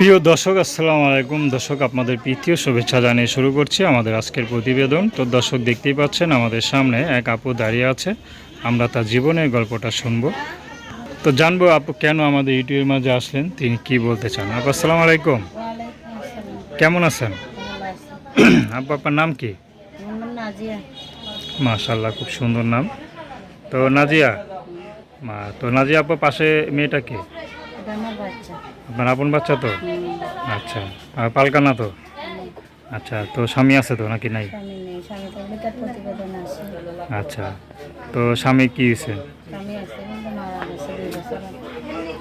প্রিয় দর্শক, আসসালামু আলাইকুম। দর্শক, আপনাদের প্রীতীয় শুভেচ্ছা জানিয়ে শুরু করছি আমাদের আজকের প্রতিবেদন। তো দর্শক, দেখতেই পাচ্ছেন, আমাদের সামনে এক আপু দাঁড়িয়ে আছে। আমরা তার জীবনের গল্পটা শুনব। তো জানব আপু, কেন আমাদের ইউটিউবের মাঝে আসলেন? তিনি কি বলতে চান? আপু, আসসালামু আলাইকুম। কেমন আছেন? আপু, আপনার নাম কি? মাশাল্লাহ খুব সুন্দর নাম। তো নাজিয়া, মা, তো নাজিয়া আপু, পাশে মেয়েটা কে? বাচ্চা। আপনার আপন বাচ্চা তো? আচ্ছা আর পালকানা তো? আচ্ছা তো স্বামী আছে তো নাকি নাই? আচ্ছা তো স্বামী কি হয়েছে।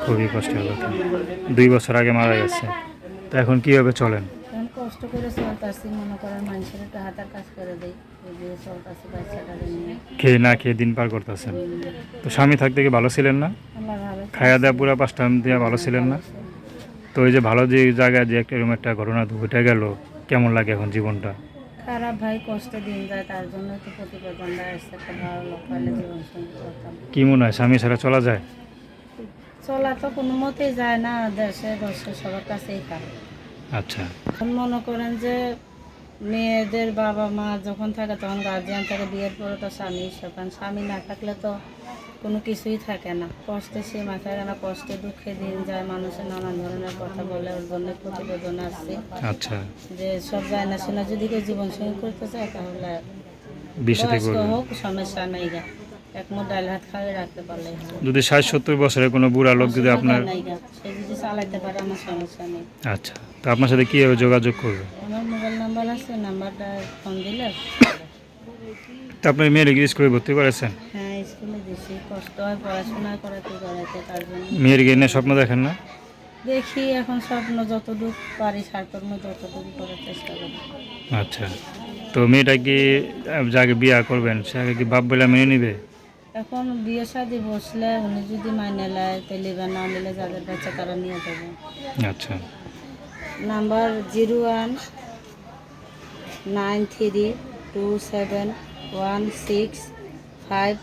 খুবই কষ্টের কথা দুই বছর আগে মারা গেছে। তো এখন কীভাবে চলেন? কষ্ট করে চলতেছি মনে করেন মানুষের একটু হাতার কাজ করে দেয় খেয়ে না খেয়ে দিন পার করতেছেন। তো স্বামী থাকতে কি ভালো ছিলেন না? খায়া দেওয়া পুরো পাঁচটা দিয়ে ভালো ছিলেন না? তো ওই যে ভালো যে জায়গায় যে একটা এরকম একটা ঘটনা ঘটে গেল কেমন লাগে এখন জীবনটা? খারাপ ভাই কষ্ট দিন যায় তার জন্য তো প্রতিবেদনটা আসছে একটা ভালো লোক পাইলে জীবন সঙ্গী করতাম। কি মনে হয় স্বামী ছাড়া চলা যায়? চলা তো কোনো মতেই যায় না দেশে দেশে সবার কাছেই খারাপ। আচ্ছা। এখন মনে করেন যে মেয়েদের বাবা মা যখন থাকে তখন গার্জিয়ান থাকে বিয়ের পরে তো স্বামী সেখানে স্বামী না থাকলে তো কোনো কিছুই থাকে না। কষ্টে সে মাথায় না কষ্টে দুঃখে দিন যায় মানুষের নানান ধরনের কথা বলে ওর জন্য প্রতিবেদন আসছে আচ্ছা। যে সব যায় না শোনা যদি কেউ জীবন সঙ্গী করতে চায় তাহলে হোক সমস্যা নেই গা এক মুঠ ডাল ভাত খাওয়াই রাখতে পারলে যদি ষাট সত্তর বছরের কোনো বুড়া লোক যদি আপনার সে যদি চালাইতে পারে আমার সমস্যা নেই। আচ্ছা। তো আপনার সাথে কীভাবে যোগাযোগ করবে? আমার মোবাইল নাম্বার আছে নাম্বারটা ফোন দিলে তো আপনার মেয়ের কি স্কুলে ভর্তি করেছেন? হ্যাঁ। কষ্ট হয় পড়াশোনা করাতে করাতে তার জন্য মেয়ের গিয়ে নিয়ে স্বপ্ন দেখেন না? দেখি এখন স্বপ্ন যতটুক পারি সারকর্ম যতটুকু করার চেষ্টা করি। আচ্ছা। তো মেয়েটা কি যাকে বিয়া করবেন সে আগে কি বাপ বলে মেনে নিবে? এখন বিয়ে শাদি বসলে উনি যদি মাইনে নেয় তাহলে বা না নিলে যাদের বাচ্চা তারা নিয়ে যাবে। আচ্ছা। Number zero one nine three two seven one six five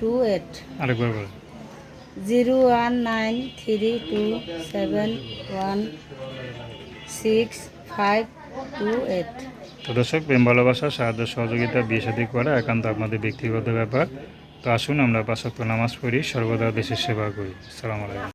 two eight আরেকবার বলেন। Zero one nine three two seven one six five two eight তো দর্শক প্রেম ভালোবাসা সাহায্য সহযোগিতা বিয়ে সাথে করা একান্ত আপনাদের ব্যক্তিগত ব্যাপার। তো আসুন আমরা পাঁচক্য নামাজ পড়ি সর্বদা দেশের সেবা করি। সালাম আলাইকুম।